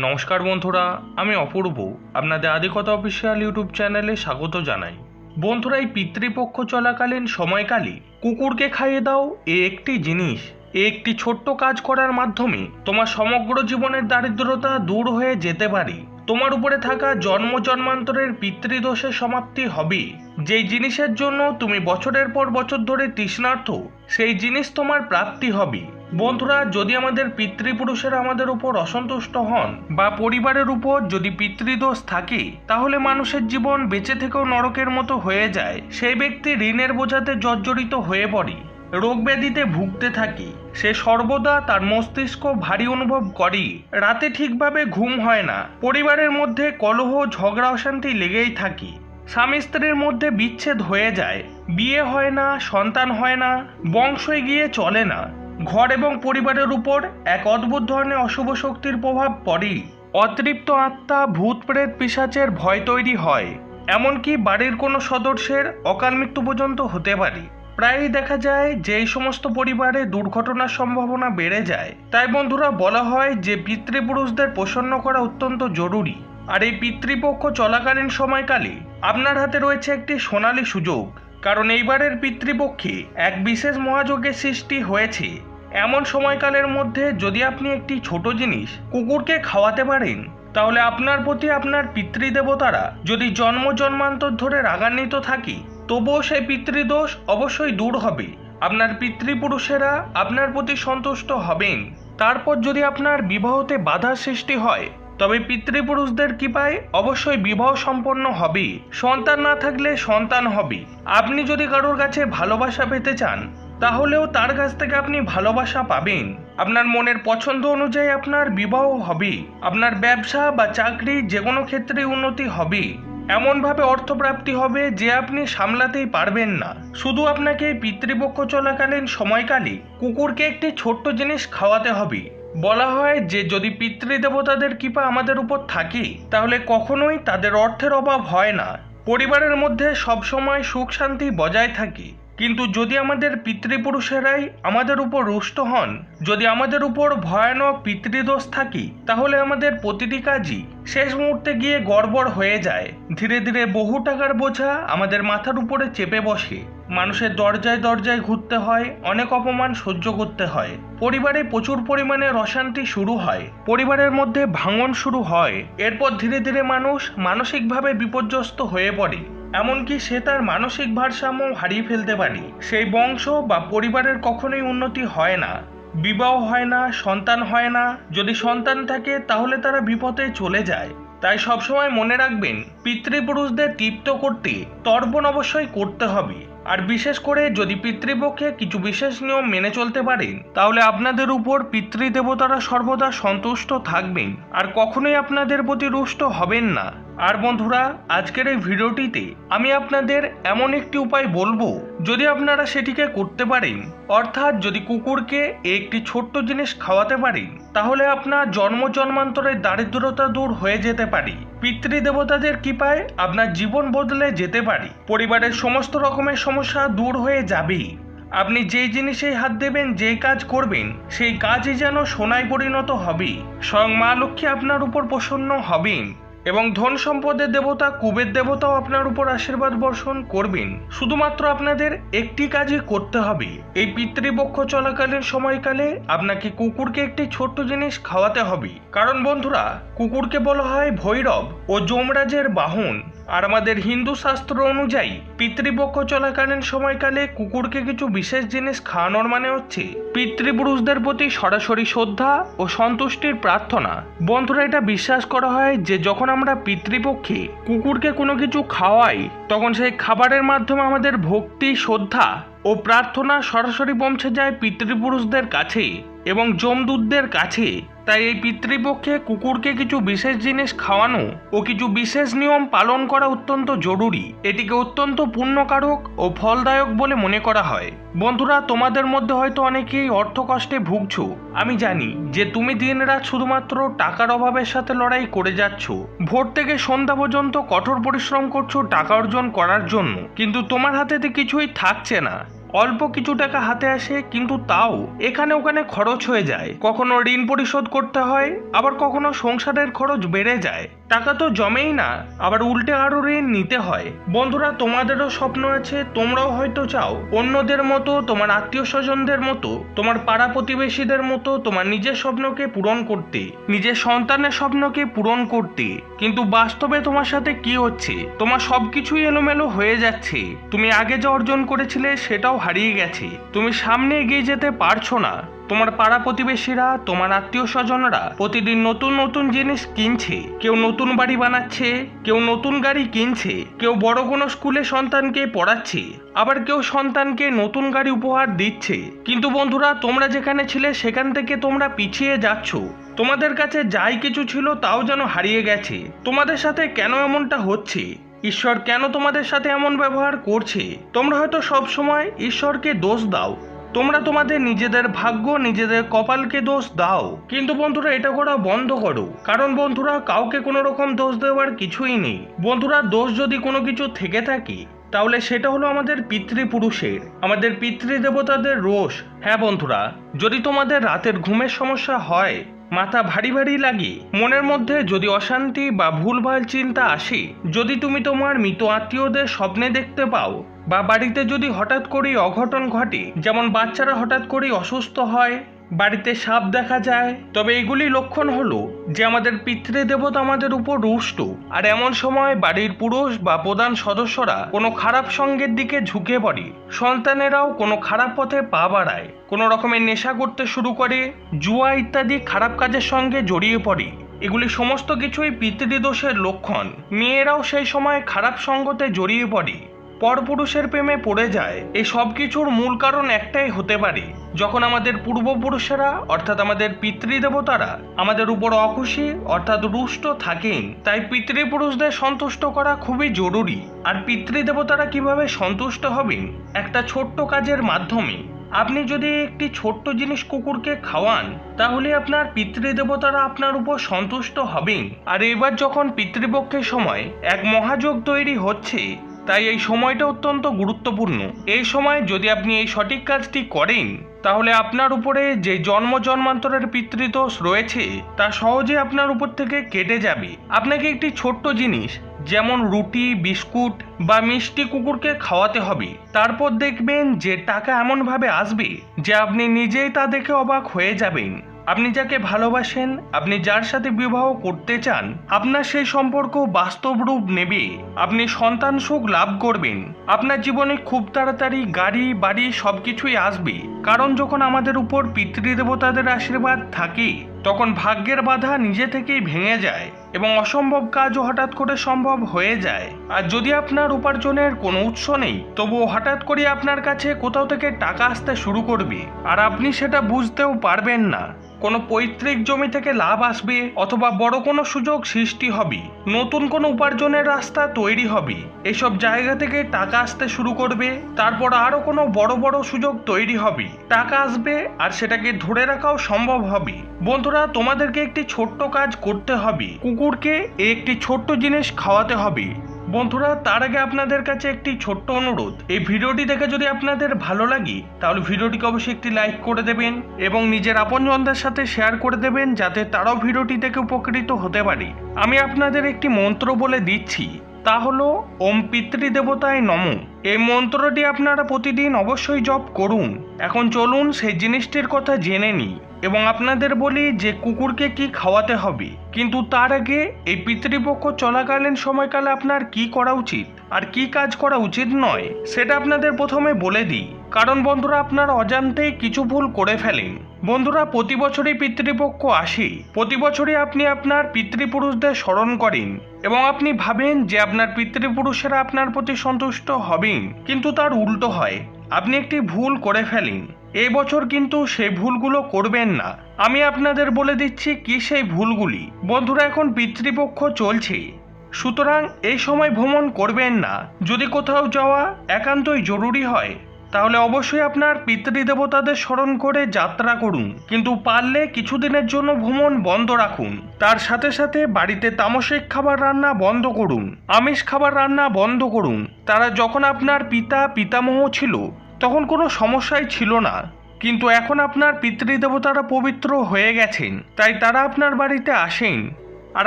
নমস্কার বন্ধুরা, আমি অপূর্ব। আপনাদের আদিকতা অফিসিয়াল ইউটিউব চ্যানেলে স্বাগত জানাই। বন্ধুরা, এই পিতৃপক্ষ চলাকালীন সময়কালে কুকুরকে খাইয়ে দাও এ একটি জিনিস। এ একটি ছোট্ট কাজ করার মাধ্যমে তোমার সমগ্র জীবনের দারিদ্রতা দূর হয়ে যেতে পারে। তোমার উপরে থাকা জন্ম জন্মান্তরের পিতৃদোষের সমাপ্তি হবে। যেই জিনিসের জন্য তুমি বছরের পর বছর ধরে তৃষ্ণার্থ, সেই জিনিস তোমার প্রাপ্তি হবে। বন্ধুরা, যদি আমাদের পিতৃপুরুষেরা আমাদের উপর অসন্তুষ্ট হন বা পরিবারের উপর যদি পিতৃদোষ থাকে, তাহলে মানুষের জীবন বেঁচে থেকেও নরকের মতো হয়ে যায়। সেই ব্যক্তি ঋণের বোঝাতে জর্জরিত হয়ে পড়ে, রোগ ব্যাধিতে ভুগতে থাকে। সে সর্বদা তার মস্তিষ্ক ভারী অনুভব করে। রাতে ঠিকভাবে ঘুম হয় না। পরিবারের মধ্যে কলহ, ঝগড়া, অশান্তি লেগেই থাকি। স্বামী স্ত্রীর মধ্যে বিচ্ছেদ হয়ে যায়। বিয়ে হয় না, সন্তান হয় না বংশ এগিয়ে চলে না। ঘর এবং পরিবারের উপর এক অদ্ভুত ধরনের অশুভ শক্তির প্রভাব পড়ে। অতৃপ্ত আত্মা, ভূত প্রেত পিশাচের ভয় তৈরি হয়। এমনকি বাড়ির কোনো সদস্যের অকাল মৃত্যু পর্যন্ত হতে পারে। প্রায়ই দেখা যায় যে এই সমস্ত পরিবারে দুর্ঘটনার সম্ভাবনা বেড়ে যায়। তাই বন্ধুরা, বলা হয় যে পিতৃপুরুষদের প্রসন্ন করা অত্যন্ত জরুরি। আর এই পিতৃপক্ষ চলাকালীন সময়কালে আপনার হাতে রয়েছে একটি সোনালী সুযোগ। কারণ এইবারের পিতৃপক্ষে এক বিশেষ মহাযোগের সৃষ্টি হয়েছে। এমন সময়কালের মধ্যে যদি আপনি একটি ছোট জিনিস কুকুরকে খাওয়াতে পারেন, তাহলে আপনার প্রতি আপনার পিতৃদেবতারা যদি জন্ম জন্মান্তর ধরে রাগান্বিত থাকি, তবুও সেই পিতৃদোষ অবশ্যই দূর হবে। আপনার পিতৃপুরুষেরা আপনার প্রতি সন্তুষ্ট হবেন। তারপর যদি আপনার বিবাহতে বাধার সৃষ্টি হয় তবে পিতৃপুরুষদের কৃপায় অবশ্যই বিবাহ সম্পন্ন হবে সন্তান না থাকলে সন্তান হবে আপনি যদি কারোর কাছে ভালোবাসা পেতে চান, তাহলেও তার কাছ থেকে আপনি ভালোবাসা পাবেন। আপনার মনের পছন্দ অনুযায়ী আপনার বিবাহ হবে আপনার ব্যবসা বা চাকরি যে কোনো ক্ষেত্রে উন্নতি হবে এমনভাবে অর্থপ্রাপ্তি হবে যে আপনি সামলাতেই পারবেন না। শুধু আপনাকে পিতৃপক্ষ চলাকালীন সময়কালে কুকুরকে একটি ছোট্ট জিনিস খাওয়াতে হবে বলা হয় যে যদি পিতৃদেবতাদের কৃপা আমাদের উপর থাকে, তাহলে কখনোই তাদের অর্থের অভাব হয় না। পরিবারের মধ্যে সবসময় সুখ শান্তি বজায় থাকে। কিন্তু যদি আমাদের পিতৃপুরুষেরাই আমাদের উপর রুষ্ট হন, যদি আমাদের উপর ভয়ানক পিতৃদোষ থাকি, তাহলে আমাদের প্রতিটি কাজই শেষ মুহূর্তে গিয়ে গড়বড় হয়ে যায়। ধীরে ধীরে বহু টাকার বোঝা আমাদের মাথার উপরে চেপে বসে। মানুষের দরজায় দরজায় ঘুরতে হয়, অনেক অপমান সহ্য করতে হয়। পরিবারে প্রচুর পরিমাণে অশান্তি শুরু হয়। পরিবারের মধ্যে ভাঙন শুরু হয়। এরপর ধীরে ধীরে মানুষ মানসিকভাবে বিপর্যস্ত হয়ে পড়ে। এমনকি সে তার মানসিক ভারসাম্য হারিয়ে ফেলতে পারে সেই বংশ বা পরিবারের কখনোই উন্নতি হয় না। বিবাহ হয় না, সন্তান হয় না। যদি সন্তান থাকে, তাহলে তারা বিপদে চলে যায়। তাই সবসময় মনে রাখবেন, পিতৃপুরুষদের তৃপ্ত করতে তর্পণ অবশ্যই করতে হবে। আর বিশেষ করে যদি পিতৃপক্ষে কিছু বিশেষ নিয়ম মেনে চলতে পারেন, তাহলে আপনাদের উপর পিতৃদেবতারা সর্বদা সন্তুষ্ট থাকবেন। আর কখনোই আপনাদের প্রতি রুষ্ট হবেন না। আর বন্ধুরা, আজকের এই ভিডিওটিতে আমি আপনাদের এমন একটি উপায় বলব, যদি আপনারা সেটিকে করতে পারেন, অর্থাৎ যদি কুকুরকে একটি ছোট্ট জিনিস খাওয়াতে পারেন, তাহলে আপনার জন্ম জন্মান্তরের দারিদ্রতা দূর হয়ে যেতে পারে। পিতৃদেবতাদের কৃপায় আপনার জীবন বদলে যেতে পারে। পরিবারের সমস্ত রকমের সমস্যা দূর হয়ে যাবেই আপনি যেই জিনিসেই হাত দেবেন, যেই কাজ করবেন, সেই কাজই যেন সোনায় পরিণত হবে। স্বয়ং মা লক্ষ্মী আপনার উপর প্রসন্ন হবেন। এবং ধন সম্পদের দেবতা, কুবের দেবতাও আপনার উপর আশীর্বাদ বর্ষণ করবেন। শুধুমাত্র আপনাদের একটি কাজই করতে হবে। এই পিতৃপক্ষ চলাকালীন সময়কালে আপনাকে কুকুরকে একটি ছোট্ট জিনিস খাওয়াতে হবে। কারণ বন্ধুরা, কুকুরকে বলা হয় ভৈরব ও যমরাজের বাহন। আর আমাদের হিন্দু শাস্ত্র অনুযায়ী পিতৃপক্ষ চলাকালীন সময়কালে কুকুরকে কিছু বিশেষ জিনিস খাওয়ানোর মানে হচ্ছে পিতৃপুরুষদের প্রতি সরাসরি শ্রদ্ধা ও সন্তুষ্টির প্রার্থনা। বন্ধুরা, এটা বিশ্বাস করা হয় যে যখন আমরা পিতৃপক্ষে কুকুরকে কোনো কিছু খাওয়াই, তখন সেই খাবারের মাধ্যমে আমাদের ভক্তি, শ্রদ্ধা ও প্রার্থনা সরাসরি পৌঁছে যায় পিতৃপুরুষদের কাছে এবং যমদূতদের কাছে। তাই এই পিতৃপক্ষে কুকুরকে কিছু বিশেষ জিনিস খাওয়ানো ও কিছু বিশেষ নিয়ম পালন করা অত্যন্ত জরুরি। এটিকে অত্যন্ত পুণ্যকারক ও ফলদায়ক বলে মনে করা হয়। বন্ধুরা, তোমাদের মধ্যে হয়তো অনেকেই অর্থকষ্টে ভুগছ। আমি জানি যে তুমি দিনরাত শুধুমাত্র টাকার অভাবের সাথে লড়াই করে যাচ্ছ। ভোর থেকে সন্ধ্যা পর্যন্ত কঠোর পরিশ্রম করছ টাকা অর্জন করার জন্য। কিন্তু তোমার হাতে কিছুই থাকছে না। অল্প কিছু টাকা হাতে আসে, কিন্তু তাও। এখানে ওখানে খরচ হয়ে যায়। কখনো ঋণ পরিশোধ করতে হয়, আবার কখনো সংসারের খরচ বেড়ে যায়। টাকা তো জমেই না, আবার উল্টে আরও ঋণ নিতে হয়। বন্ধুরা, তোমাদেরও স্বপ্ন আছে, তোমরাও হয়তো চাও। অন্যদের মতো, তোমার আত্মীয় স্বজনদের মতো, তোমার পাড়া প্রতিবেশীদের মতো, তোমার নিজের স্বপ্নকে পূরণ করতে, নিজের সন্তানের স্বপ্নকে পূরণ করতে। কিন্তু বাস্তবে তোমার সাথে কি হচ্ছে? তোমার সবকিছুই এলোমেলো হয়ে যাচ্ছে। তুমি আগে যা অর্জন করেছিলে, সেটাও হারিয়ে গেছে। তুমি সামনে এগিয়ে যেতে পারছ না। তোমার পাড়া প্রতিবেশীরা, তোমার আত্মীয় স্বজনরা প্রতিদিন নতুন নতুন জিনিস কিনছে। কেউ নতুন বাড়ি বানাচ্ছে, কেউ নতুন গাড়ি কিনছে, কেউ বড় কোনো স্কুলে সন্তানকে পড়াচ্ছে, আবার কেউ সন্তানকে নতুন গাড়ি উপহার দিচ্ছে। কিন্তু বন্ধুরা, তোমরা যেখানে ছিলে সেখান থেকে তোমরা পিছিয়ে যাচ্ছ। তোমাদের কাছে যাই কিছু ছিল তাও যেন হারিয়ে গেছে। তোমাদের সাথে কেন এমনটা হচ্ছে? ঈশ্বর কেন তোমাদের সাথে এমন ব্যবহার করছে? তোমরা হয়তো সব সময় ঈশ্বরকে দোষ দাও। তোমরা তোমাদের নিজেদের ভাগ্য, নিজেদের কপালকে দোষ দাও। কিন্তু বন্ধুরা, এটা করা বন্ধ করো। কারণ বন্ধুরা, কাউকে কোনো রকম দোষ দেওয়ার কিছুই নেই। বন্ধুরা, দোষ যদি কোনো কিছু থেকে থাকে, তাহলে সেটা হলো আমাদের পিতৃপুরুষের, আমাদের পিতৃদেবতাদের রোষ। হ্যাঁ বন্ধুরা, যদি তোমাদের রাতের ঘুমের সমস্যা হয়, মাথা ভারী ভারী লাগে, মনের মধ্যে যদি অশান্তি বা ভুলভাল চিন্তা আসে, যদি তুমি তোমার মৃত আত্মীয়দের স্বপ্নে দেখতে পাও বা বাড়িতে যদি হঠাৎ করেই অঘটন ঘটে, যেমন বাচ্চারা হঠাৎ করেই অসুস্থ হয়, বাড়িতে সাপ দেখা যায়, তবে এগুলি লক্ষণ হলো যে আমাদের পিতৃদেবতা আমাদের উপর রুষ্ট, আর এমন সময় বাড়ির পুরুষ বা প্রধান সদস্যরা কোনো খারাপ সঙ্গের দিকে ঝুঁকে পড়ে, সন্তানেরাও কোনো খারাপ পথে পা বাড়ায়, কোনো রকমের নেশা করতে শুরু করে, জুয়া ইত্যাদি খারাপ কাজের সঙ্গে জড়িয়ে পড়ে। এগুলি সমস্ত কিছুই পিতৃদোষের লক্ষণ। মেয়েরাও সেই সময় খারাপ সঙ্গতে জড়িয়ে পড়ে। পরপুরুষের প্রেমে পড়ে যায়, এই সব কিছুর মূল কারণ একটাই হতে পারে। যখন আমাদের পূর্বপুরুষেরা, অর্থাৎ আমাদের পিতৃদেবতারা, আমাদের উপর অখুশি, অর্থাৎ রুষ্ট থাকেন, তাই পিতৃপুরুষদের সন্তুষ্ট করা খুবই জরুরি। আর পিতৃদেবতারা কীভাবে সন্তুষ্ট হবেন? একটা ছোট্ট কাজের মাধ্যমে। আপনি যদি একটি ছোট্ট জিনিস কুকুরকে খাওয়ান, তাহলে আপনার পিতৃদেবতারা আপনার উপর সন্তুষ্ট হবেন। আর এবার যখন পিতৃপক্ষের সময় এক মহাযোগ তৈরি হচ্ছে তাই এই সময়টা অত্যন্ত গুরুত্বপূর্ণ। এই সময় যদি আপনি এই সঠিক কাজটি করেন, তাহলে আপনার উপরে যে জন্ম জন্মান্তরের পিতৃদোষ রয়েছে, তা সহজে আপনার উপর থেকে কেটে যাবে। আপনাকে একটি ছোট্ট জিনিস, যেমন রুটি, বিস্কুট বা মিষ্টি কুকুরকে খাওয়াতে হবে। তারপর দেখবেন যে টাকা এমনভাবে আসবে যে আপনি নিজেই তা দেখে অবাক হয়ে যাবেন। আপনি যাকে ভালোবাসেন, আপনি যার সাথে বিবাহ করতে চান, আপনার সেই সম্পর্ক বাস্তব রূপ নেবে। আপনি সন্তান সুখ লাভ করবেন। আপনার জীবনে খুব তাড়াতাড়ি গাড়ি, বাড়ি সবকিছুই আসবে। কারণ যখন আমাদের উপর পিতৃদেবতাদের আশীর্বাদ থাকে, তখন ভাগ্যের বাধা নিজে থেকেই ভেঙে যায় এবং অসম্ভব কাজও হঠাৎ করে সম্ভব হয়ে যায়। আর যদি আপনার উপার্জনের কোনো উৎস নেই, তবুও হঠাৎ করে আপনার কাছে কোথাও থেকে টাকা আসতে শুরু করবে। আর আপনি সেটা বুঝতেও পারবেন না। কোনো পৈতৃক জমি থেকে লাভ আসবে অথবা বড় কোনো সুযোগ সৃষ্টি হবে, নতুন কোনো উপার্জনের রাস্তা তৈরি হবে, এসব জায়গা থেকে টাকা আসতে শুরু করবে, তারপর আরও কোনো বড় বড় সুযোগ তৈরি হবে, টাকা আসবে আর সেটাকে ধরে রাখাও সম্ভব হবে। বন্ধুরা, তোমাদেরকে একটি ছোট্ট কাজ করতে হবে। কুকুরকে একটি ছোট্ট জিনিস খাওয়াতে হবে। বন্ধুরা, তার আগে আপনাদের কাছে একটি ছোট্ট অনুরোধ। এই ভিডিওটি দেখে যদি আপনাদের ভালো লাগে, তাহলে ভিডিওটিকে অবশ্যই একটি লাইক করে দেবেন এবং নিজের আপনজনদের সাথে শেয়ার করে দেবেন যাতে তারাও ভিডিওটি দেখে উপকৃত হতে পারে। আমি আপনাদের একটি মন্ত্র বলে দিচ্ছি। তা হলো, ওম পিতৃদেবতায় নম। এই মন্ত্রটি আপনারা প্রতিদিন অবশ্যই জপ করুন। এখন চলুন সেই জিনিসটির কথা জেনে নিই। এবং আপনাদের বলি যে কুকুরকে কি খাওয়াতে হবে। কিন্তু তার আগে এই পিতৃপক্ষ চলাকালীন সময়কালে আপনার কি করা উচিত আর কি কাজ করা উচিত নয়, সেটা আপনাদের প্রথমে বলে দিই। কারণ বন্ধুরা, আপনার অজান্তেই কিছু ভুল করে ফেলেন। বন্ধুরা, প্রতি বছরই পিতৃপক্ষ আসে। প্রতি বছরই আপনি আপনার পিতৃপুরুষদের স্মরণ করেন এবং আপনি ভাবেন যে আপনার পিতৃপুরুষেরা আপনার প্রতি সন্তুষ্ট হবেন। কিন্তু তার উল্টো হয়। আপনি একটি ভুল করে ফেলেন। এই বছর কিন্তু সেই ভুলগুলো করবেন না। আমি আপনাদের বলে দিচ্ছি কি সেই ভুলগুলি। বন্ধুরা, এখন পিতৃপক্ষ চলছে। সুতরাং এই সময় ভ্রমণ করবেন না। যদি কোথাও যাওয়া একান্তই জরুরি হয়, তাহলে অবশ্যই আপনার পিতৃদেবতাদের স্মরণ করে যাত্রা করুন। কিন্তু পারলে কিছুদিনের জন্য ভ্রমণ বন্ধ রাখুন। তার সাথে সাথে বাড়িতে তামসিক খাবার রান্না বন্ধ করুন। আমিষ খাবার রান্না বন্ধ করুন। তারা যখন আপনার পিতা, পিতামহ ছিল তখন কোনো সমস্যাই ছিল না। কিন্তু এখন আপনার পিতৃদেবতারা পবিত্র হয়ে গেছেন, তাই তারা আপনার বাড়িতে আসেন। আর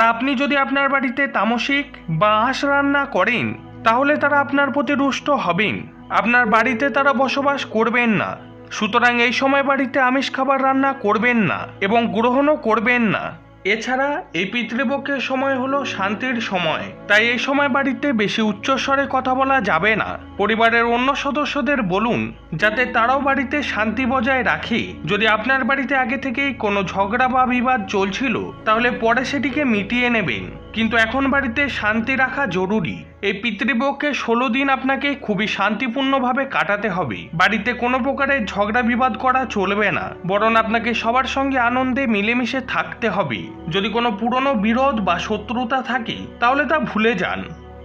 আপনি যদি আপনার বাড়িতে তামসিক বা আঁশ রান্না করেন, তাহলে তারা আপনার প্রতি রুষ্ট হবেন। আপনার বাড়িতে তারা বসবাস করবেন না। সুতরাং এই সময় বাড়িতে আমিষ খাবার রান্না করবেন না এবং গ্রহণও করবেন না। এছাড়া এই পিতৃপক্ষের সময় হলো শান্তির সময়। তাই এই সময় বাড়িতে বেশি উচ্চস্বরে কথা বলা যাবে না। পরিবারের অন্য সদস্যদের বলুন, যাতে তারাও বাড়িতে শান্তি বজায় রাখে। যদি আপনার বাড়িতে আগে থেকেই কোনো ঝগড়া বা বিবাদ চলছিল, তাহলে পরে সেটিকে মিটিয়ে নেবেন। কিন্তু এখন বাড়িতে শান্তি রাখা জরুরি। এই পিতৃপক্ষে ষোলো দিন আপনাকে খুবই শান্তিপূর্ণভাবে কাটাতে হবে। বাড়িতে কোনো প্রকারের ঝগড়া বিবাদ করা চলবে না। বরং আপনাকে সবার সঙ্গে আনন্দে মিলেমিশে থাকতে হবে। যদি কোনো পুরনো বিরোধ বা শত্রুতা থাকে, তাহলে তা ভুলে যান।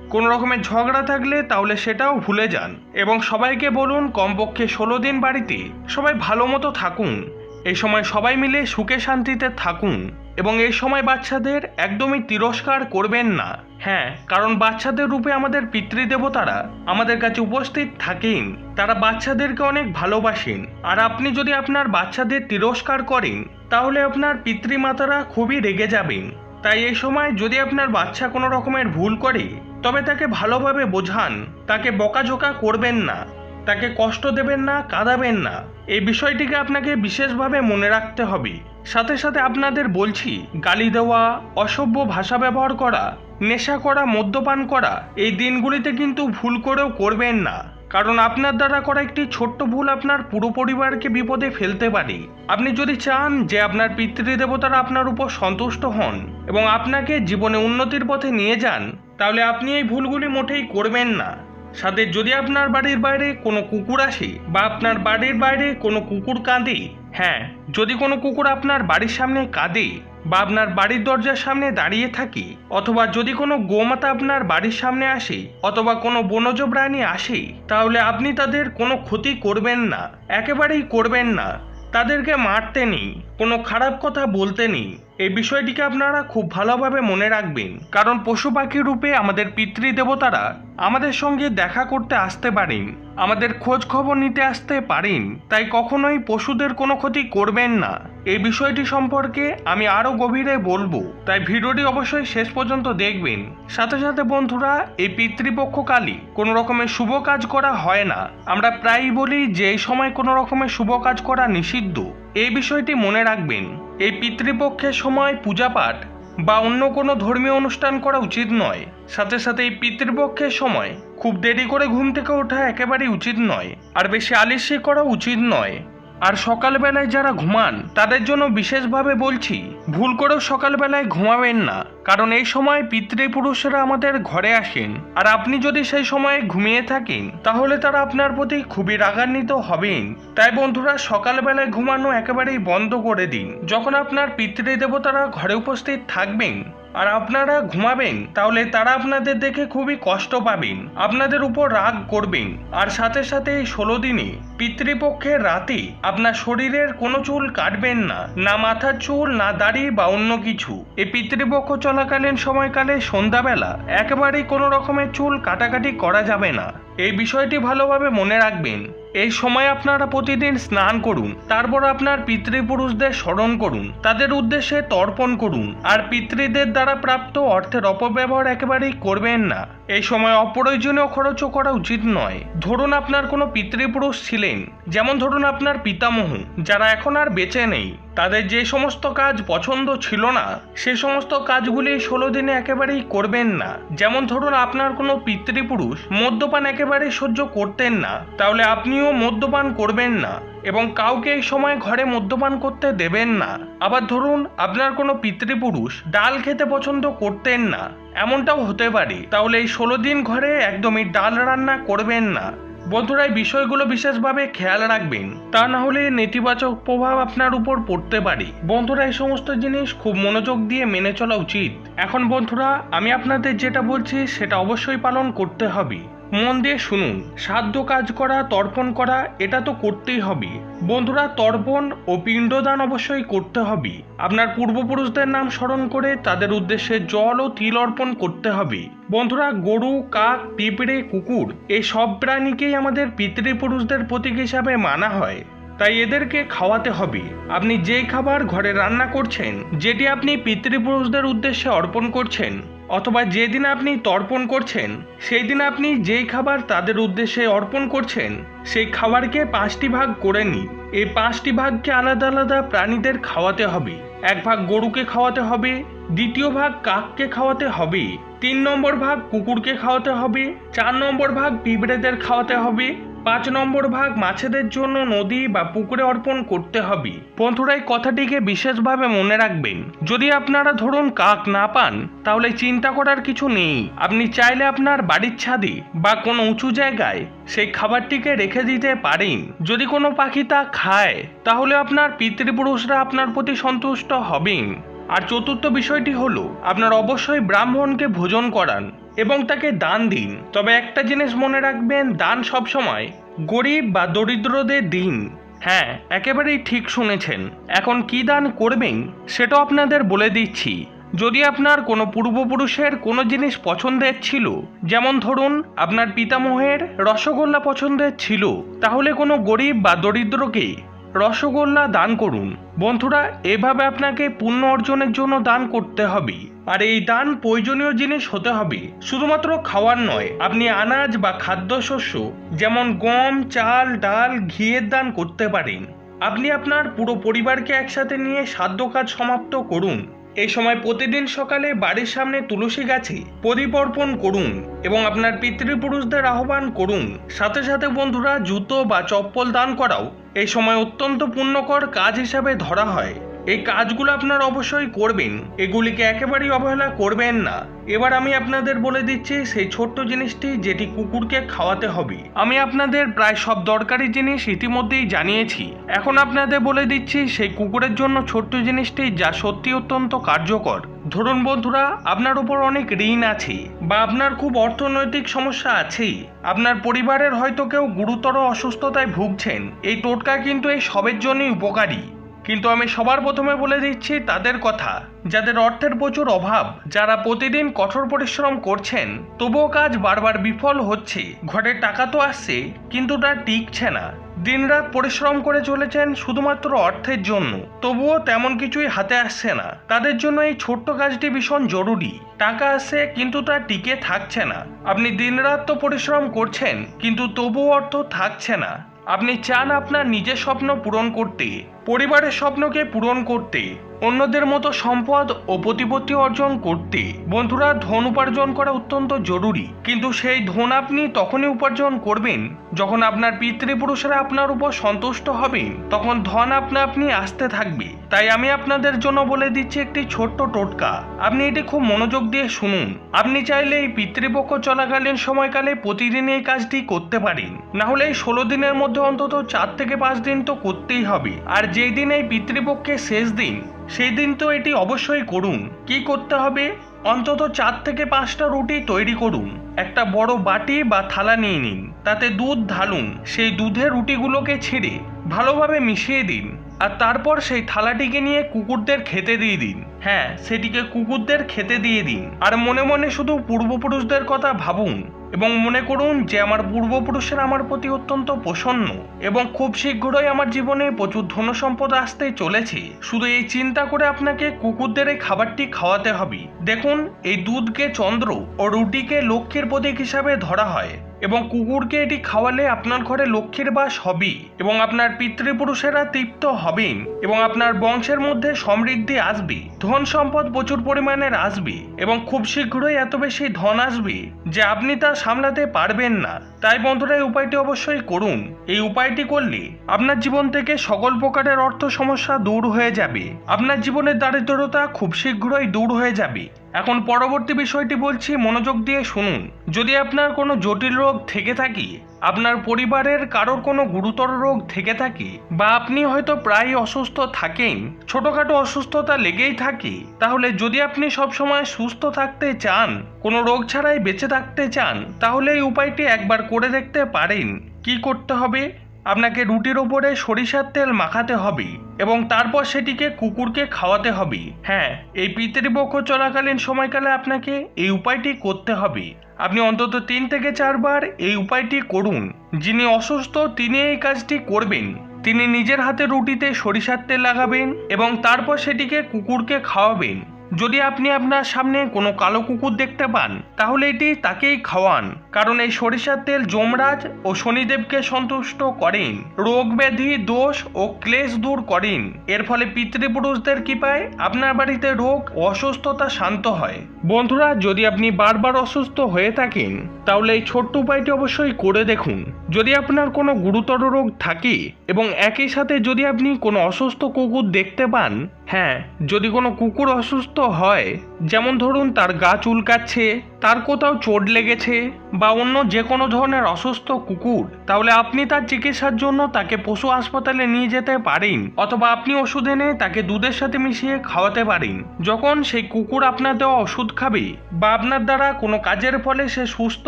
কোনো রকমের ঝগড়া থাকলে তাহলে সেটাও ভুলে যান। এবং সবাইকে বলুন, কমপক্ষে ষোলো দিন বাড়িতে সবাই ভালো মতো থাকুন। এই সময় সবাই মিলে সুখে শান্তিতে থাকুন। এবং এই সময় বাচ্চাদের একদমই তিরস্কার করবেন না। হ্যাঁ কারণ বাচ্চাদের রূপে আমাদের পিতৃদেবতারা আমাদের কাছে উপস্থিত থাকেন। তারা বাচ্চাদেরকে অনেক ভালোবাসেন। আর আপনি যদি আপনার বাচ্চাদের তিরস্কার করেন, তাহলে আপনার পিতৃমাতারা খুবই রেগে যাবেন। তাই এই সময় যদি আপনার বাচ্চা কোনো রকমের ভুল করে, তবে তাকে ভালোভাবে বোঝান। তাকে বকাঝোকা করবেন না। তাকে কষ্ট দেবেন না, কাঁদাবেন না। এই বিষয়টিকে আপনাকে বিশেষভাবে মনে রাখতে হবে। সাথে সাথে আপনাদের বলছি, গালি দেওয়া, অসভ্য ভাষা ব্যবহার করা, নেশা করা, মদ্যপান করা, এই দিনগুলিতে কিন্তু ভুল করেও করবেন না। কারণ আপনার দ্বারা করা একটি ছোট্ট ভুল আপনার পুরো পরিবারকে বিপদে ফেলতে পারে। আপনি যদি চান যে আপনার পিতৃদেবতারা আপনার উপর সন্তুষ্ট হন এবং আপনাকে জীবনে উন্নতির পথে নিয়ে যান, তাহলে আপনি এই ভুলগুলি মোটেই করবেন না। সাথে যদি আপনার বাড়ির বাইরে কোনো কুকুর আসে বা আপনার বাড়ির বাইরে কোনো কুকুর কাঁদে হ্যাঁ যদি কোনো কুকুর আপনার বাড়ির সামনে কাঁদে বা আপনার বাড়ির দরজার সামনে দাঁড়িয়ে থাকে, অথবা যদি কোনো গোমাতা আপনার বাড়ির সামনে আসে, অথবা কোনো বনজ প্রাণী আসে, তাহলে আপনি তাদের কোনো ক্ষতি করবেন না, একেবারেই করবেন না। তাদেরকে মারতে নেই, কোনো খারাপ কথা বলতে নেই। এই বিষয়টিকে আপনারা খুব ভালোভাবে মনে রাখবেন। কারণ পশু পাখি রূপে আমাদের পিতৃদেবতারা আমাদের সঙ্গে দেখা করতে আসতে পারেন। আমাদের খোঁজ খবর নিতে আসতে পারেন। তাই কখনোই পশুদের কোনো ক্ষতি করবেন না। এই বিষয়টি সম্পর্কে আমি আরও গভীরে বলব। তাই ভিডিওটি অবশ্যই শেষ পর্যন্ত দেখবেন। সাথে সাথে বন্ধুরা, এই পিতৃপক্ষকালী কোনো রকমের শুভ কাজ করা হয় না। আমরা প্রায়ই বলি যে, এই সময় কোনো রকমের শুভ কাজ করা নিষিদ্ধ। এই বিষয়টি মনে রাখবেন। এই পিতৃপক্ষের সময় পূজাপাঠ বা অন্য কোনো ধর্মীয় অনুষ্ঠান করা উচিত নয়। সাথে সাথে এই পিতৃপক্ষের সময় খুব দেরি করে ঘুম থেকে ওঠা একেবারেই উচিত নয়। আর বেশি আলিস্যি করা উচিত নয়। আর সকালবেলায় যারা ঘুমান, তাদের জন্য বিশেষভাবে বলছি, ভুল করেও সকালবেলায় ঘুমাবেন না। কারণ এই সময় পিতৃপুরুষেরা আমাদের ঘরে আসেন। আর আপনি যদি সেই সময়ে ঘুমিয়ে থাকেন, তাহলে তারা আপনার প্রতি খুবই রাগান্বিত হবেন। তাই বন্ধুরা, সকালবেলায় ঘুমানো একেবারেই বন্ধ করে দিন। যখন আপনার পিতৃদেবতারা ঘরে উপস্থিত থাকবেন আর আপনারা ঘুমাবেন, তাহলে তারা আপনাদের দেখে খুবই কষ্ট পাবেন। আপনাদের উপর রাগ করবেন। আর সাথে সাথে এই ষোলো দিনে পিতৃপক্ষের রাতে আপনার শরীরের কোনো চুল কাটবেন না না মাথার চুল, না দাড়ি বা অন্য কিছু। এই পিতৃপক্ষ চলাকালীন সময়কালে সন্ধ্যাবেলা একেবারেই কোনো রকমের চুল কাটাকাটি করা যাবে না। এই বিষয়টি ভালোভাবে মনে রাখবেন। এই সময় আপনারা প্রতিদিন স্নান করুন, তারপর আপনার পিতৃপুরুষদের স্মরণ করুন, তাদের উদ্দেশ্যে তর্পণ করুন, আর পিতৃদের দ্বারা প্রাপ্ত অর্থের অপব্যবহার একেবারেই করবেন না। এই সময় অপ্রয়োজনীয় খরচও করা উচিত নয়। ধরুন আপনার কোনো পিতৃপুরুষ ছিলেন। যেমন ধরুন আপনার পিতামহ, যারা এখন আর বেঁচে নেই। তাদের যে সমস্ত কাজ পছন্দ ছিল না, সে সমস্ত কাজগুলি ষোলো দিনে একেবারেই করবেন না। যেমন ধরুন আপনার কোনো পিতৃপুরুষ মদ্যপান একেবারেই সহ্য করতেন না, তাহলে আপনিও মদ্যপান করবেন না এবং কাউকে এই সময় ঘরে মদ্যপান করতে দেবেন না। আবার ধরুন আপনার কোনো পিতৃপুরুষ ডাল খেতে পছন্দ করতেন না এমনটাও হতে পারে। তাহলে এই ষোলো দিন ঘরে একদমই ডাল রান্না করবেন না। বন্ধুরা এই বিষয়গুলো বিশেষভাবে খেয়াল রাখবেন। তা না হলে নেতিবাচক প্রভাব আপনার উপর পড়তে পারে। বন্ধুরা, এই সমস্ত জিনিস খুব মনোযোগ দিয়ে মেনে চলা উচিত। এখন বন্ধুরা, আমি আপনাদের যেটা বলছি, সেটা অবশ্যই পালন করতে হবে। মন দিয়ে শুনুন সাধ্য কাজ করা, তর্পণ করা, এটা তো করতেই হবে। বন্ধুরা, তর্পণ ও পিণ্ডদান অবশ্যই করতে হবে। আপনার পূর্বপুরুষদের নাম স্মরণ করে তাদের উদ্দেশ্যে জল ও তিল অর্পণ করতে হবে। বন্ধুরা, গরু, কাক, পিঁপড়ে, কুকুর, এই সব প্রাণীকেই আমাদের পিতৃপুরুষদের প্রতীক হিসাবে মানা হয়। তাই এদেরকে খাওয়াতে হবে। আপনি যেই খাবার ঘরে রান্না করছেন, যেটি আপনি পিতৃপুরুষদের উদ্দেশ্যে অর্পণ করছেন অথবা যেদিন আপনি তর্পণ করছেন সেই দিন আপনি যেই খাবার তাদের উদ্দেশ্যে অর্পণ করছেন, সেই খাবারকে পাঁচটি ভাগ করে নিন। এই পাঁচটি ভাগকে আলাদা আলাদা প্রাণীদের খাওয়াতে হবে। এক ভাগ গরুকে খাওয়াতে হবে, দ্বিতীয় ভাগ কাককে খাওয়াতে হবে, তিন নম্বর ভাগ কুকুরকে খাওয়াতে হবে, চার নম্বর ভাগ পিঁপড়েদের খাওয়াতে হবে পাঁচ নম্বর ভাগ মাছেদের জন্য নদী বা পুকুরে অর্পণ করতে হবে। বন্ধুরা এই কথাটিকে বিশেষভাবে মনে রাখবেন। যদি আপনারা ধরুন কাক না পান, তাহলে চিন্তা করার কিছু নেই। আপনি চাইলে আপনার বাড়ির ছাদে বা কোনো উঁচু জায়গায় সেই খাবারটিকে রেখে দিতে পারেন। যদি কোনো পাখি তা খায়, তাহলে আপনার পিতৃপুরুষরা আপনার প্রতি সন্তুষ্ট হবেন। আর চতুর্থ বিষয়টি হলো, আপনার অবশ্যই ব্রাহ্মণকে ভোজন করান। এবং তাকে দান দিন। তবে একটা জিনিস মনে রাখবেন, দান সবসময় গরিব বা দরিদ্রদের দিন। হ্যাঁ একেবারেই ঠিক শুনেছেন। এখন কি দান করবেন, সেটা আপনাদের বলে দিচ্ছি। যদি আপনার কোনো পূর্বপুরুষের কোনো জিনিস পছন্দের ছিল, যেমন ধরুন, আপনার পিতামহের রসগোল্লা পছন্দের ছিল, তাহলে কোনো গরিব বা দরিদ্রকে রসগোল্লা দান করুন। বন্ধুরা, এভাবে আপনাকে পুণ্য অর্জনের জন্য দান করতে হবে। আর এই দান প্রয়োজনীয় জিনিস হতে হবে। শুধুমাত্র খাওয়ার নয়, আপনি আনাজ বা খাদ্যশস্য, যেমন গম, চাল, ডাল, ঘিয়ের দান করতে পারেন। আপনি আপনার পুরো পরিবারকে একসাথে নিয়ে সাধ্য কাজ সমাপ্ত করুন। এই সময় প্রতিদিন সকালে বাড়ির সামনে তুলসী গাছে প্রদীপ করুন এবং আপনার পিতৃপুরুষদের আহ্বান করুন। সাথে সাথে বন্ধুরা, জুতো বা চপ্পল দান করাও এই সময় অত্যন্ত পুণ্যকর কাজ হিসাবে ধরা হয়। এই কাজগুলো আপনারা অবশ্যই করবেন। এগুলিকে একেবারেই অবহেলা করবেন না। এবার আমি আপনাদের বলে দিচ্ছি সেই ছোট্ট জিনিসটি যেটি কুকুরকে খাওয়াতে হবে। আমি আপনাদের প্রায় সব দরকারি জিনিস ইতিমধ্যেই জানিয়েছি। এখন আপনাদের বলে দিচ্ছি সেই কুকুরের জন্য ছোট্ট জিনিসটি যা সত্যি অত্যন্ত কার্যকর। ধরুন বন্ধুরা, আপনার উপর অনেক ঋণ আছে বা আপনার খুব অর্থনৈতিক সমস্যা আছেই। আপনার পরিবারের হয়তো কেউ গুরুতর অসুস্থতায় ভুগছেন। এই টোটকা কিন্তু এই সবের জন্যই উপকারী। কিন্তু আমি সবার প্রথমে বলে দিচ্ছি তাদের কথা। যাদের অর্থের প্রচুর অভাব, যারা প্রতিদিন কঠোর পরিশ্রম করছেন, তবুও কাজ বারবার বিফল হচ্ছে। ঘরে টাকা তো আসছে, কিন্তু তা টিকছে না। দিনরাত পরিশ্রম করে চলেছেন শুধুমাত্র অর্থের জন্য। তবুও তেমন কিছুই হাতে আসছে না। তাদের জন্য এই ছোট্ট কাজটি ভীষণ জরুরি। টাকা আসছে, কিন্তু তা টিকে থাকছে না। আপনি দিনরাত তো পরিশ্রম করছেন, কিন্তু তবুও অর্থ থাকছে না। আপনি চান আপনার নিজের স্বপ্ন পূরণ করতে। পরিবারের স্বপ্নকে পূরণ করতে, অন্যদের মতো সম্পদ ও প্রতিপত্তি অর্জন করতে বন্ধুরা ধন উপার্জন করা অত্যন্ত জরুরি। কিন্তু সেই ধন আপনি তখনই উপার্জন করবেন যখন আপনার পিতৃপুরুষেরা আপনার উপর সন্তুষ্ট হবেন। তখন ধন আপনা আপনি আসতে থাকবে। তাই আমি আপনাদের জন্য বলে দিচ্ছি একটি ছোট্ট টোটকা। আপনি এটি খুব মনোযোগ দিয়ে শুনুন। আপনি চাইলে এই পিতৃপক্ষ চলাকালীন সময়কালে প্রতিদিন এই কাজটি করতে পারেন। না হলে এই ষোলো দিনের মধ্যে অন্তত চার থেকে পাঁচ দিন তো করতেই হবে। আর যেই দিন এই পিতৃপক্ষের শেষ দিন, সেই দিন তো এটি অবশ্যই করুন। কি করতে হবে? অন্তত চার থেকে পাঁচটা রুটি তৈরি করুন। একটা বড় বাটি বা থালা নিয়ে নিন। তাতে দুধ ঢালুন। সেই দুধের রুটিগুলোকে ছেড়ে ভালোভাবে মিশিয়ে দিন। আর তারপর সেই থালাটিকে নিয়ে কুকুরদের খেতে দিয়ে দিন। হ্যাঁ সেটিকে কুকুরদের খেতে দিয়ে দিন। আর মনে মনে শুধু পূর্বপুরুষদের কথা ভাবুন। এবং মনে করুন যে আমার পূর্বপুরুষেরা আমার প্রতি অত্যন্ত প্রসন্ন এবং খুব শীঘ্রই আমার জীবনে প্রচুর ধন সম্পদ আসতে চলেছে। শুধু এই চিন্তা করে আপনাকে কুকুরদের এই খাবারটি খাওয়াতে হবে। দেখুন, এই দুধকে চন্দ্র ও রুটিকে লক্ষ্মীর প্রতীক হিসাবে ধরা হয়। এবং কুকুরকে এটি খাওয়ালে আপনার ঘরে লক্ষ্মীর বাস হবেই এবং আপনার পিতৃপুরুষেরা তৃপ্ত হবেন এবং আপনার বংশের মধ্যে সমৃদ্ধি আসবে, ধন সম্পদ প্রচুর পরিমাণের আসবে এবং খুব শীঘ্রই এত বেশি ধন আসবে যে আপনি তা সামলাতে পারবেন না। তাই বন্ধুরা, এই উপায়টি অবশ্যই করুন। এই উপায়টি করলে আপনার জীবন থেকে সকল প্রকারের অর্থ সমস্যা দূর হয়ে যাবে। আপনার জীবনের দারিদ্রতা খুব শীঘ্রই দূর হয়ে যাবে। এখন পরবর্তী বিষয়টি বলছি মনোযোগ দিয়ে শুনুন। যদি আপনার কোনো জটিল রোগ থেকে থাকে, আপনার পরিবারের কারোর কোনো গুরুতর রোগ থেকে থাকে, বা আপনি হয়তো প্রায় অসুস্থ থাকেন, ছোটখাটো অসুস্থতা লেগেই থাকে, তাহলে যদি আপনি সবসময় সুস্থ থাকতে চান, কোনো রোগ ছাড়াই বেঁচে থাকতে চান, তাহলে এই উপায়টি একবার করে দেখতে পারেন। কি করতে হবে? আপনাকে রুটির ওপরে সরিষার তেল মাখাতে হবে এবং তারপর সেটিকে কুকুরকে খাওয়াতে হবে। হ্যাঁ এই পিতৃপক্ষ চলাকালীন সময়কালে আপনাকে এই উপায়টি করতে হবে। আপনি অন্তত তিন থেকে চারবার এই উপায়টি করুন। যিনি অসুস্থ তিনি এই কাজটি করবেন। তিনি নিজের হাতে রুটিতে সরিষার তেল লাগাবেন এবং তারপর সেটিকে কুকুরকে খাওয়াবেন। যদি আপনি আপনার সামনে কোনো কালো কুকুর দেখতে পান, তাহলে এটি তাকেই খাওয়ান, কারণ এই সরিষার তেল যমরাজ ও শনিদেবকে সন্তুষ্ট করেন। রোগ ব্যাধি, দোষ ও ক্লেশ দূর করেন। এর ফলে পিতৃপুরুষদের কৃপায় আপনার বাড়িতে রোগ অসুস্থতা শান্ত হয়। বন্ধুরা, যদি আপনি বারবার অসুস্থ হয়ে থাকেন, তাহলে এই ছোট্ট উপায়টি অবশ্যই করে দেখুন। যদি আপনার কোনো গুরুতর রোগ থাকে এবং একই সাথে যদি আপনি কোনো অসুস্থ কুকুর দেখতে পান হ্যাঁ যদি কোনো কুকুর অসুস্থ হয়, যেমন ধরুন তার গা চুলকাচ্ছে, তার কোথাও চোট লেগেছে, বা অন্য যে কোনো ধরনের অসুস্থ কুকুর, তাহলে আপনি তার চিকিৎসার জন্য তাকে পশু হাসপাতালে নিয়ে যেতে পারেন, অথবা আপনি ওষুধ এনে তাকে দুধের সাথে মিশিয়ে খাওয়াতে পারেন। যখন সেই কুকুর আপনার দেওয়া ওষুধ খাবে, বা আপনার দ্বারা কোনো কাজের ফলে সে সুস্থ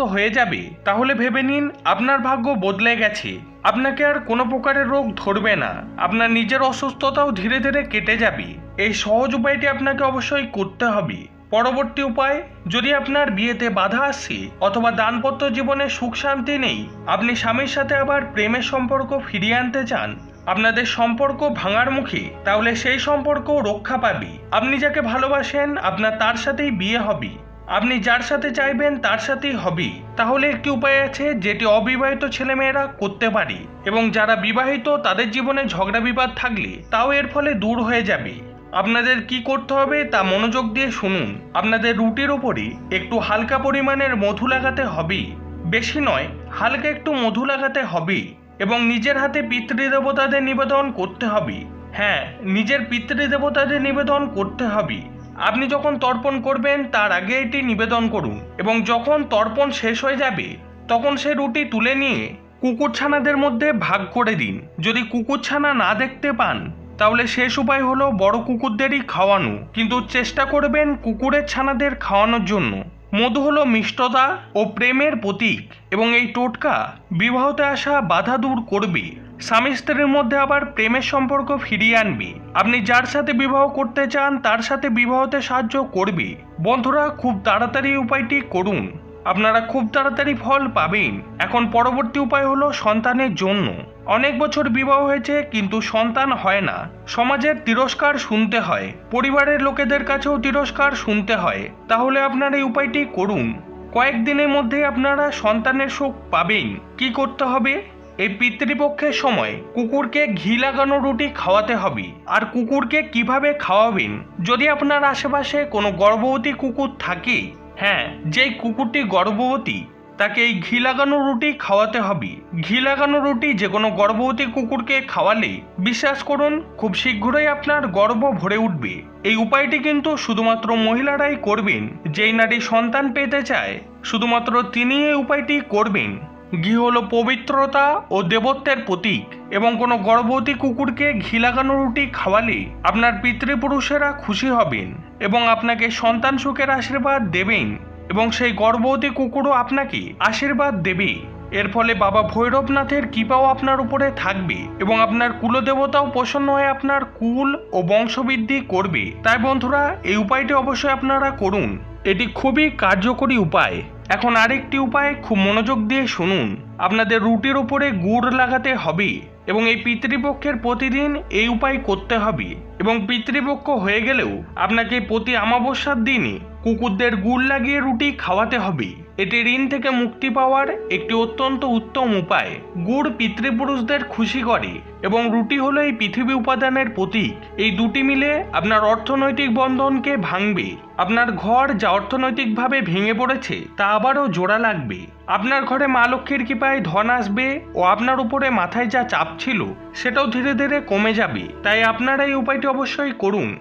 হয়ে যাবে, তাহলে ভেবে নিন আপনার ভাগ্য বদলে গেছে। আপনাকে আর কোনো প্রকারের রোগ ধরবে না। আপনার নিজের অসুস্থতাও ধীরে ধীরে কেটে যাবে। এই সহজ উপায়টি আপনাকে অবশ্যই করতে হবে। পরবর্তী উপায়, যদি আপনার বিয়েতে বাধা আসছে অথবা দানপত্র জীবনে সুখ শান্তি নেই, আপনি স্বামীর সাথে আবার প্রেমের সম্পর্ক ফিরিয়ে আনতে চান, আপনাদের সম্পর্ক ভাঙার মুখে, তাহলে সেই সম্পর্ক রক্ষা পাবে। আপনি যাকে ভালোবাসেন, আপনার তার সাথেই বিয়ে হবে। আপনি যার সাথে চাইবেন তার সাথেই হবে। তাহলে একটি উপায় আছে যেটি অবিবাহিত ছেলেমেয়েরা করতে পারে এবং যারা বিবাহিত তাদের জীবনে ঝগড়া বিবাদ থাকলে তাও এর ফলে দূর হয়ে যাবে। আপনাদের কি করতে হবে তা মনোযোগ দিয়ে শুনুন। আপনাদের রুটির ওপরে একটু হালকা পরিমাণের মধু লাগাতে হবে। বেশি নয়, হালকা একটু মধু লাগাতে হবে এবং নিজের হাতে পিতৃদেবতাদের নিবেদন করতে হবে। হ্যাঁ নিজের পিতৃদেবতাদের নিবেদন করতে হবে। আপনি যখন তর্পণ করবেন, তার আগে এটি নিবেদন করুন এবং যখন তর্পণ শেষ হয়ে যাবে, তখন সে রুটি তুলে নিয়ে কুকুরছানাদের মধ্যে ভাগ করে দিন। যদি কুকুরছানা না দেখতে পান, তাহলে শেষ উপায় হলো বড় কুকুরদেরই খাওয়ানো। কিন্তু চেষ্টা করবেন কুকুরের ছানাদের খাওয়ানোর জন্য। মধু হলো মিষ্টতা ও প্রেমের প্রতীক এবং এই টোটকা বিবাহতে আসা বাধা দূর করবে। স্বামী স্ত্রীর মধ্যে আবার প্রেমের সম্পর্ক ফিরিয়ে আনবে। আপনি যার সাথে বিবাহ করতে চান, তার সাথে বিবাহতে সাহায্য করবে। বন্ধুরা, খুব তাড়াতাড়ি উপায়টি করুন। আপনারা খুব তাড়াতাড়ি ফল পাবেন। এখন পরবর্তী উপায় হলো সন্তানের জন্য। অনেক বছর বিবাহ হয়েছে, কিন্তু সন্তান হয় না। সমাজের তিরস্কার শুনতে হয়। পরিবারের লোকেদের কাছেও তিরস্কার শুনতে হয়। তাহলে আপনারা এই উপায়টি করুন। কয়েকদিনের মধ্যে আপনারা সন্তানের সুখ পাবেন। কি করতে হবে? এই পিতৃপক্ষের সময় কুকুরকে ঘি লাগানো রুটি খাওয়াতে হবে। আর কুকুরকে কীভাবে খাওয়াবেন? যদি আপনার আশেপাশে কোনো গর্ভবতী কুকুর থাকে হ্যাঁ যেই কুকুরটি গর্ভবতী, তাকে এই ঘি লাগানো রুটি খাওয়াতে হবে। ঘি লাগানো রুটি যে কোনো গর্ভবতী কুকুরকে খাওয়ালে, বিশ্বাস করুন, খুব শীঘ্রই আপনার গর্ভ ভরে উঠবে। এই উপায়টি কিন্তু শুধুমাত্র মহিলারাই করবেন, যেই নারী সন্তান পেতে চায়, শুধুমাত্র তিনি এই উপায়টি করবেন। ঘি হলো পবিত্রতা ও দেবত্বের প্রতীক এবং কোনো গর্ভবতী কুকুরকে ঘি লাগানো রুটি খাওয়ালে আপনার পিতৃপুরুষেরা খুশি হবেন এবং আপনাকে সন্তান সুখের আশীর্বাদ দেবেন এবং সেই গর্ভবতী কুকুরও আপনাকে আশীর্বাদ দেবে। এর ফলে বাবা ভৈরবনাথের কৃপাও আপনার উপরে থাকবে এবং আপনার কুলদেবতাও প্রসন্ন হয়ে আপনার কুল ও বংশবৃদ্ধি করবে। তাই বন্ধুরা, এই উপায়টি অবশ্যই আপনারা করুন। এটি খুবই কার্যকরী উপায়। এখন আরেকটি উপায় খুব মনোযোগ দিয়ে শুনুন। আপনাদের রুটির ওপরে গুড় লাগাতে হবে এবং এই পিতৃপক্ষের প্রতিদিন এই উপায় করতে হবে এবং পিতৃপক্ষ হয়ে গেলেও আপনাকে প্রতি অমাবস্যার দিনই কুকুরদের গুড় লাগিয়ে রুটি খাওয়াতে হবে। এটি ঋণ থেকে মুক্তি পাওয়ার একটি অত্যন্ত উত্তম উপায়। গুড় পিতৃপুরুষদের খুশি করে এবং রুটি হলো এই পৃথিবী উপাদানের প্রতীক। এই দুটি মিলে আপনার অর্থনৈতিক বন্ধনকে ভাঙবে। আপনার ঘর যা অর্থনৈতিকভাবে ভেঙে পড়েছে, তা আবারও জোড়া লাগবে। আপনার ঘরে মা লক্ষ্মীর কৃপায় ধন আসবে ও আপনার উপরে মাথায় যা চাপ ছিল, সেটাও ধীরে ধীরে কমে যাবে। তাই আপনারা এই উপায়টি অবশ্যই করুন।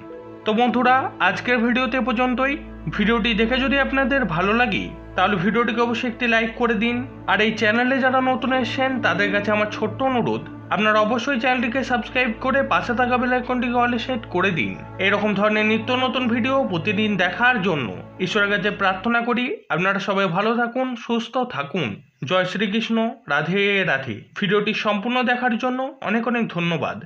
তো বন্ধুরা, আজকের ভিডিওতে পর্যন্তই। ভিডিওটি দেখে যদি আপনাদের ভালো লাগে তাহলে ভিডিওটিকে অবশ্যই একটি লাইক করে দিন। আর এই চ্যানেলে যারা নতুন এসেছেন, তাদের কাছে আমার ছোট্ট অনুরোধ, আপনারা অবশ্যই চ্যানেলটিকে সাবস্ক্রাইব করে পাশে থাকা বেল আইকনটিকে অলে সেট করে দিন। এরকম ধরনের নিত্য নতুন ভিডিও প্রতিদিন দেখার জন্য ঈশ্বরের কাছে প্রার্থনা করি, আপনারা সবাই ভালো থাকুন, সুস্থ থাকুন। জয় শ্রীকৃষ্ণ, রাধে রাধে। ভিডিওটি সম্পূর্ণ দেখার জন্য অনেক অনেক ধন্যবাদ।